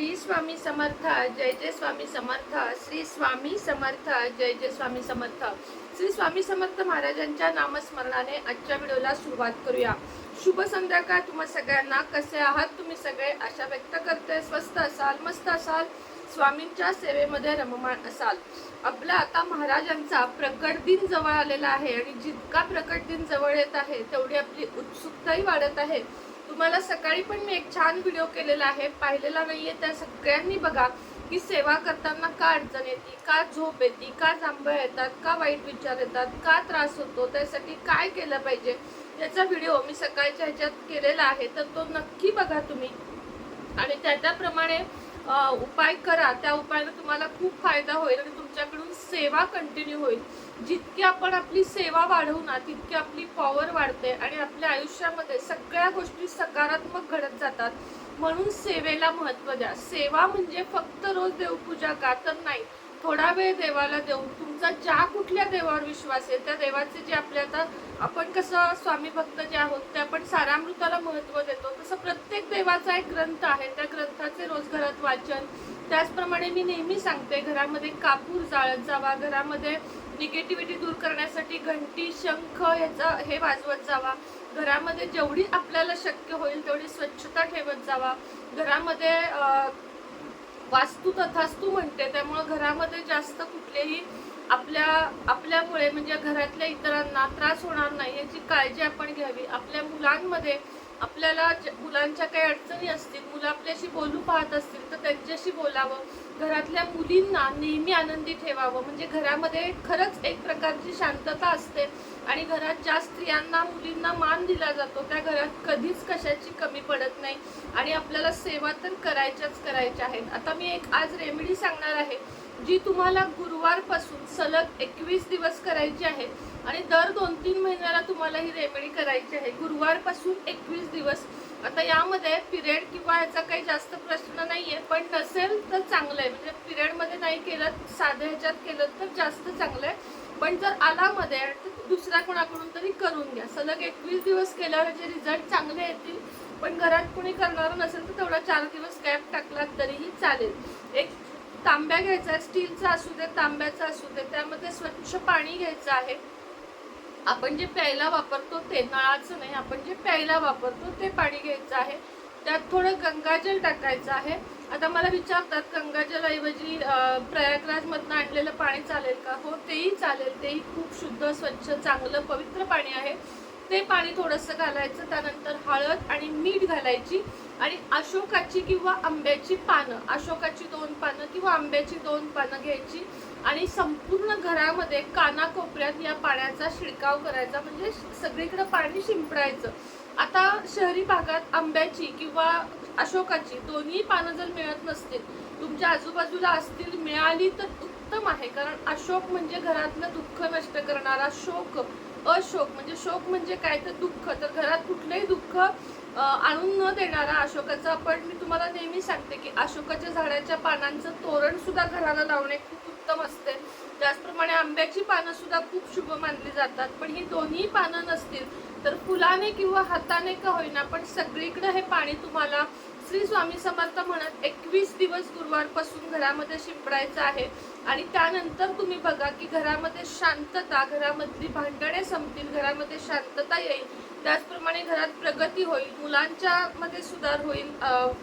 श्री स्वामी समर्थ जय जय स्वामी समर्थ श्री स्वामी समर्थ जय जय स्वामी समर्थ. श्री स्वामी समर्थ महाराजांच्या नामस्मरणाने आजच्या व्हिडिओला सुरुवात करूया. शुभ संध्याकाळ तुम्हा सगळ्यांना. कसे आहात तुम्ही सगळे? आशा व्यक्त करते स्वस्त असाल मस्त असाल? स्वामींच्या सेवेमध्ये रममाण असाल. आपला आता महाराजांचा प्रकट दिन जवळ आलेला आहे आणि जितका प्रकट दिन जवळ येत आहे तेवढी आपली उत्सुकताही वाढत आहे. तुम्हाला सकाळी पण मी एक छान व्हिडिओ केलेला आहे. पाहिलेला नाहीये त्या सगळ्यांनी बघा. की सेवा करताना का अडचण येते? का झोप येते? का जांभळ येतात? का वाईट विचार येतात? का त्रास होतो? त्यासाठी काय केलं पाहिजे? याचा व्हिडिओ मी सकाळच्या ह्याच्यात केलेला आहे. तर तो नक्की बघा तुम्ही. आणि त्या त्याप्रमाणे उपाय करा. त्या उपायाने तुम्हाला खूप फायदा होईल आणि तुमच्याकडून सेवा कंटिन्यू होईल. जितकी आपण आपली सेवा वाढवू ना तितकी आपली पॉवर वाढते आणि आपल्या आयुष्यामध्ये सगळ्या गोष्टी सकारात्मक घडत जातात. म्हणून सेवेला महत्त्व द्या. सेवा म्हणजे फक्त रोज देवपूजा का? तर नाही. थोडा वेळ देवाला देऊन तुमचा ज्या कुठल्या देवावर विश्वास आहे त्या देवाचे जे आपले आता आपण कसं स्वामी भक्त जे आहोत ते आपण सारामृताला महत्त्व देतो. तसं प्रत्येक देवाचा एक ग्रंथ आहे त्या ग्रंथाचे रोज घरात वाचन. त्याचप्रमाणे मी नेहमी सांगते घरामध्ये कापूर जाळत जावा घरामध्ये निगेटिव्हिटी दूर करण्यासाठी घंटी शंख ह्याचा हे वाजवत जावा. घरामध्ये जेवढी आपल्याला शक्य होईल तेवढी स्वच्छता ठेवत जावा. घरामध्ये वास्तू तथास्तू म्हणते त्यामुळं घरामध्ये जास्त कुठलेही आपल्या आपल्यामुळे म्हणजे घरातल्या इतरांना त्रास होणार नाही याची काळजी आपण घ्यावी. आपल्या मुलांमध्ये आपल्याला मुलांच्या काही अडचणी असतील मुलं आपल्याशी बोलू पाहत असतील तर त्यांच्याशी बोलावं. घरातल्या मुलींना नेहमी आनंदी ठेवावं. म्हणजे घरामध्ये खरंच एक प्रकारची शांतता असते. आणि घरात ज्या स्त्रियांना मुलींना मान दिला जातो त्या घरात कधीच कशाची कमी पडत नाही. आणि आपल्याला सेवा तर करायच्याच करायच्या आहेत. आता मी एक आज रेमेडी सांगणार आहे जी तुम्हाला गुरुवारपासून सलग एकवीस दिवस करायची आहे. आणि दर दोन तीन महिन्याला तुम्हाला ही रेमेडी करायची आहे. गुरुवारपासून एकवीस दिवस. आता यामध्ये पिरियड किंवा याचा काही जास्त प्रश्न नाही आहे पण नसेल तर चांगलं आहे म्हणजे पिरियडमध्ये नाही केलं साध्या ह्याच्यात केलं तर जास्त चांगलं आहे पण जर आला मध्ये तर दुसऱ्या कोणाकडून तरी करून घ्या. सलग एकवीस दिवस केल्यावर जे रिझल्ट चांगले येतील पण घरात कुणी करणार नसेल तर तेवढा चार दिवस गॅप टाकला तरीही चालेल. एक तांब्या घ्यायचा आहे स्टीलचा असू दे तांब्याचा असू दे त्यामध्ये स्वच्छ पाणी घ्यायचं आहे. आपण जे प्यायला वापरतो ते नळाचं नाही आपण जे प्यायला वापरतो ते पाणी घ्यायचं आहे. त्यात थोडं गंगाजल टाकायचं आहे. आता मला विचारतात गंगाजलऐवजी प्रयागराजमधनं आणलेलं पाणी चालेल का? हो तेही चालेल. तेही खूप शुद्ध स्वच्छ चांगलं पवित्र पाणी आहे. ते पाणी थोडंसं घालायचं त्यानंतर हळद आणि मीठ घालायची आणि अशोकाची किंवा आंब्याची पानं अशोकाची दोन पानं किंवा आंब्याची दोन पानं घ्यायची आणि संपूर्ण घरामध्ये कानाकोपऱ्यात या पाण्याचा शिडकाव करायचा. म्हणजे सगळीकडे पाणी शिंपडायचं. आता शहरी भागात आंब्याची किंवा अशोकाची दोन्ही पानं जर मिळत नसतील तुमच्या आजूबाजूला असतील मिळाली तर उत्तम आहे. कारण अशोक म्हणजे घरातलं दुःख नष्ट करणारा शोक. अशोक म्हणजे शोक म्हणजे काय तर दुःख. तर घरात कुठलंही दुःख आणून न देणारा अशोकाचा. पण मी तुम्हाला नेहमी सांगते की अशोकाच्या झाडाच्या पानांचं तोरण सुद्धा घराला लावणे खूप उत्तम असते. त्याचप्रमाणे आंब्याची पानं सुद्धा खूप शुभ मानली जातात. पण ही दोन्ही पानं नसतील तर फुलाने किंवा हाताने का होईना पण सगळीकडे हे पाणी तुम्हाला श्री स्वामी समर्थ म्हणत एकवीस दिवस गुरुवारपासून घरामध्ये शिंपडायचं आहे. आणि त्यानंतर तुम्ही बघा की घरामध्ये शांतता घरामधली भांडणे संपतील घरामध्ये शांतता येईल. त्याचप्रमाणे घरात प्रगती होईल मुलांच्या मध्ये सुधार होईल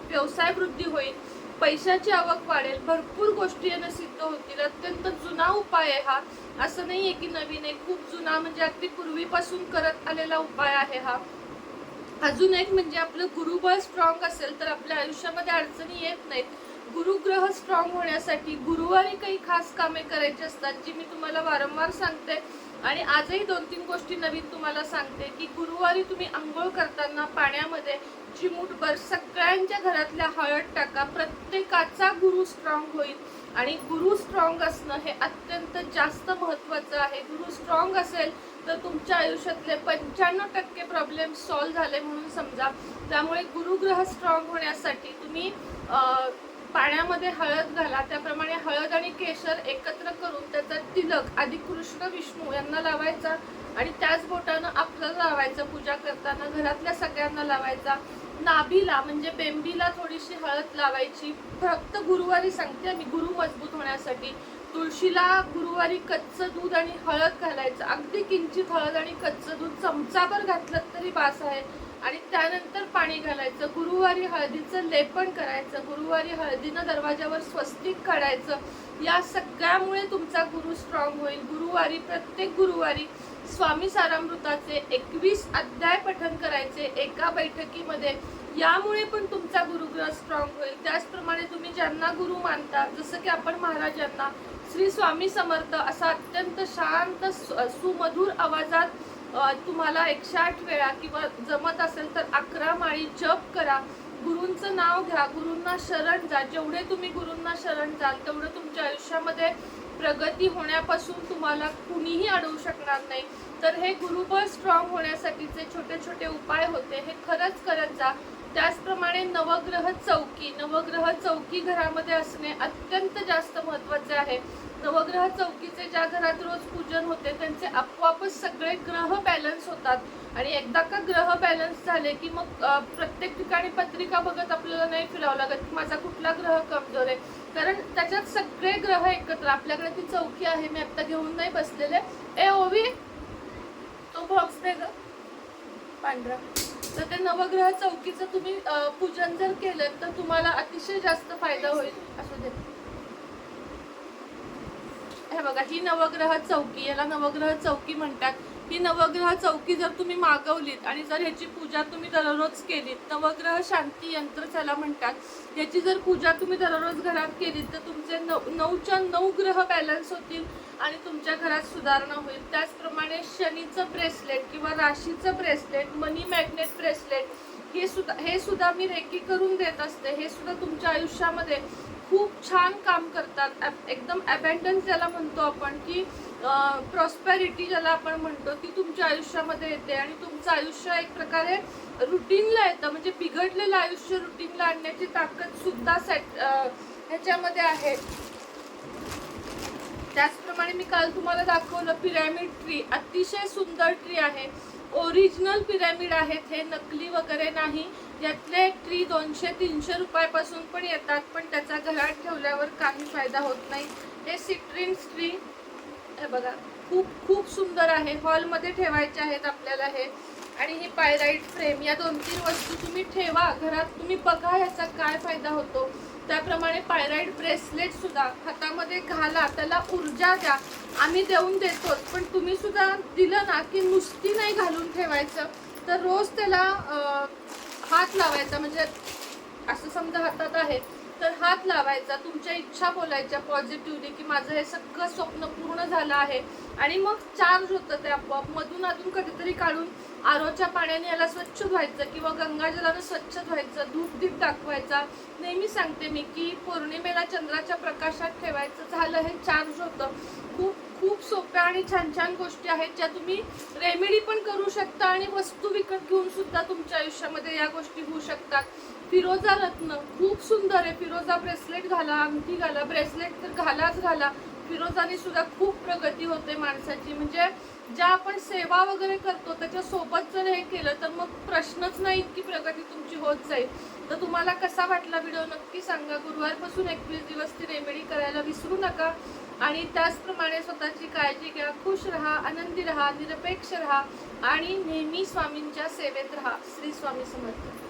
व्यवसाय वृद्धी होईल. पैशाची आवक वाढेल भरपूर गोष्टी यानं सिद्ध होतील. अत्यंत जुना उपाय आहे हा. असं आहे की नवीन आहे. खूप जुना म्हणजे अगदी पूर्वीपासून करत आलेला उपाय आहे हा. अजून एक म्हणजे आपलं गुरुबळ स्ट्रॉंग असेल तर आपल्या आयुष्यामध्ये अडचणी येत नाहीत. गुरुग्रह स्ट्रॉंग होण्यासाठी गुरुवारी काही खास कामे करायची असतात जी मी तुम्हाला वारंवार सांगते. आणि आजही दोन तीन गोष्टी नवीन तुम्हाला सांगते की गुरुवारी तुम्ही आंघोळ करताना पाण्यामध्ये चिमूटभर सगळ्यांच्या घरातल्या हळद टाका. प्रत्येकाचा गुरु स्ट्रॉंग होईल. आणि गुरु स्ट्रॉंग असणं हे अत्यंत जास्त महत्त्वाचं आहे. गुरु स्ट्रॉंग असेल तर तुमच्या आयुष्यातले पंच्याण्णव टक्के प्रॉब्लेम सॉल्व्ह झाले म्हणून समजा. त्यामुळे गुरुग्रह स्ट्रॉंग होण्यासाठी तुम्ही पाण्यामध्ये हळद घाला. त्याप्रमाणे हळद आणि केशर एकत्र करून त्याचा तिलक आधी कृष्ण विष्णू यांना लावायचा. आणि त्याच बोटानं आपल्याला लावायचं. पूजा करताना घरातल्या सगळ्यांना लावायचा. नाभीला म्हणजे बेंबीला थोडीशी हळद लावायची. फक्त गुरुवारी सांगते मी गुरु मजबूत होण्यासाठी. तुळशीला गुरुवारी कच्चं दूध आणि हळद घालायचं. अगदी किंचित हळद आणि कच्चं दूध चमचाभर घातलं तरी बास आहे. आणि त्यानंतर पाणी घालायचं गुरुवारी हळदीचं लेपन करायचं गुरुवारी हळदीनं दरवाजावर स्वस्तिक काढायचं. या सगळ्यामुळे तुमचा गुरु स्ट्रॉंग होईल. गुरुवारी प्रत्येक गुरुवारी स्वामी सारामृताचे एकवीस अध्याय पठन करायचे एका बैठकीमध्ये. यामुळे पण तुमचा गुरुग्रह स्ट्रॉंग होईल. त्याचप्रमाणे तुम्ही ज्यांना गुरु मानता जसं की आपण महाराजांना श्री स्वामी समर्थ असा अत्यंत शांत सुमधुर आवाजात तुम्हाला एकशे आठ वेळा किंवा जमत असेल तर अकरा माळी जप करा. गुरूंचं नाव घ्या. गुरूंना शरण जा जेवढे तुम्ही गुरूंना शरण जाल तेवढं तुमच्या आयुष्यामध्ये प्रगती होण्यापासून तुम्हाला कुणीही अडवू शकणार नाही. तर हे गुरुबळ स्ट्रॉंग होण्यासाठीचे छोटे छोटे उपाय होते हे खरंच करत जा. त्याचप्रमाणे नवग्रह चौकी. नवग्रह चौकी घरामध्ये असणे अत्यंत जास्त महत्त्वाचे आहे. नवग्रह चौकीचे ज्या घरात रोज पूजन होते त्यांचे आपोआपच सगळे ग्रह बॅलन्स होतात. आणि एकदा का ग्रह बॅलन्स झाले की मग प्रत्येक ठिकाणी पत्रिका बघत आपल्याला नाही फिरावं लागत की माझा कुठला ग्रह कमजोर आहे. कारण त्याच्यात सगळे ग्रह एकत्र. आपल्याकडे ती चौकी आहे मी आता घेऊन नाही बसलेले. ए ओवी! तो बॉक्स दे ग. पांढरा. तर ते नवग्रह चौकीचं तुम्ही पूजन जर केलं तर तुम्हाला अतिशय जास्त फायदा होईल. असं दे. हे बघा ही नवग्रह चौकी याला नवग्रह चौकी म्हणतात. ही नवग्रह चौकी जर तुम्ही मागवलीत आणि जर ह्याची पूजा तुम्ही दररोज केलीत नवग्रह शांती यंत्र त्याला म्हणतात. याची जर पूजा तुम्ही दररोज घरात केलीत तर तुमचे नऊ नऊच्या नऊ ग्रह बॅलन्स होतील आणि तुमच्या घरात सुधारणा होईल. त्याचप्रमाणे शनीचं ब्रेसलेट किंवा राशीचं ब्रेसलेट मनी मॅग्नेट ब्रेसलेट हे सुद्धा हे सुद्धा मी रेकी करून देत असते. हे सुद्धा तुमच्या आयुष्यामध्ये खूप छान काम करतात. एकदम अबँडन्स ज्याला म्हणतो आपण की प्रॉस्पॅरिटी ज्याला आपण म्हणतो ती तुमच्या आयुष्यामध्ये येते आणि तुमचं आयुष्य एक प्रकारे रुटीनला येतं. म्हणजे बिघडलेलं आयुष्य रुटीनला आणण्याची ताकद सुद्धा सेट ह्याच्यामध्ये आहे. त्याचप्रमाणे मी काल तुम्हाला दाखवलं पिरॅमिड ट्री अतिशय सुंदर ट्री आहे. ओरिजिनल पिरॅमिड आहेत हे नकली वगैरे नाही. यातले ट्री दोनशे तीनशे रुपयापासून पण येतात पण त्याचा घरात ठेवल्यावर काही फायदा होत नाही. हे सिट्रिन्स ट्री हे बघा खूप खूप सुंदर आहे. हॉलमध्ये ठेवायचे आहेत आपल्याला हे. आणि ही पायराईट फ्रेम या दोन तीन वस्तू तुम्ही ठेवा. घरात तुम्ही बघा याचा काय फायदा होतो. त्याप्रमाणे पायराईट ब्रेसलेट सुद्धा हातामध्ये घाला त्याला ऊर्जा द्या. आम्ही देऊन देतोच पण तुम्ही सुद्धा दिलं ना की नुसती नाही घालून ठेवायचं तर रोज त्याला हात लावायचा. म्हणजे असं समजा हातात आहे तर हात लावायचा तुमच्या इच्छा बोलायच्या पॉझिटिव्हली की माझं हे सगळं स्वप्न पूर्ण झालं आहे. आणि मग चार्ज होतं ते आपोआप. मधून अधून कधीतरी काढून आरोच्या पाण्याने याला स्वच्छ धुवायचं किंवा गंगाजलानं स्वच्छ धुवायचं धूपदीप दाखवायचा. नेहमी सांगते मी की पौर्णिमेला चंद्राच्या प्रकाशात ठेवायचं झालं हे चार्ज होतं. खूप खूप सोप्या आणि छान छान गोष्टी आहेत ज्या तुम्ही रेमेडी पण करू शकता आणि वस्तू विकत घेऊन सुद्धा तुमच्या आयुष्यामध्ये या गोष्टी होऊ शकतात. फिरोजा रत्न खूप सुंदर आहे. फिरोजा ब्रेसलेट घाला अंगठी घाला ब्रेसलेट तर घालाच घाला. फिरोजाने सुद्धा खूप प्रगती होते माणसाची. म्हणजे ज्या आपण सेवा वगैरे करतो त्याच्यासोबत जर हे केलं तर मग प्रश्नच नाही इतकी प्रगती तुमची होत जाईल. तर तुम्हाला कसा वाटला व्हिडिओ? नक्की सांगा. गुरुवारपासून एकवीस दिवस ती रेमेडी करायला विसरू नका. आणि त्याचप्रमाणे स्वतःची काळजी घ्या. खुश राहा आनंदी राहा निरपेक्ष राहा आणि नेहमी स्वामींच्या सेवेत राहा. श्री स्वामी समर्थ.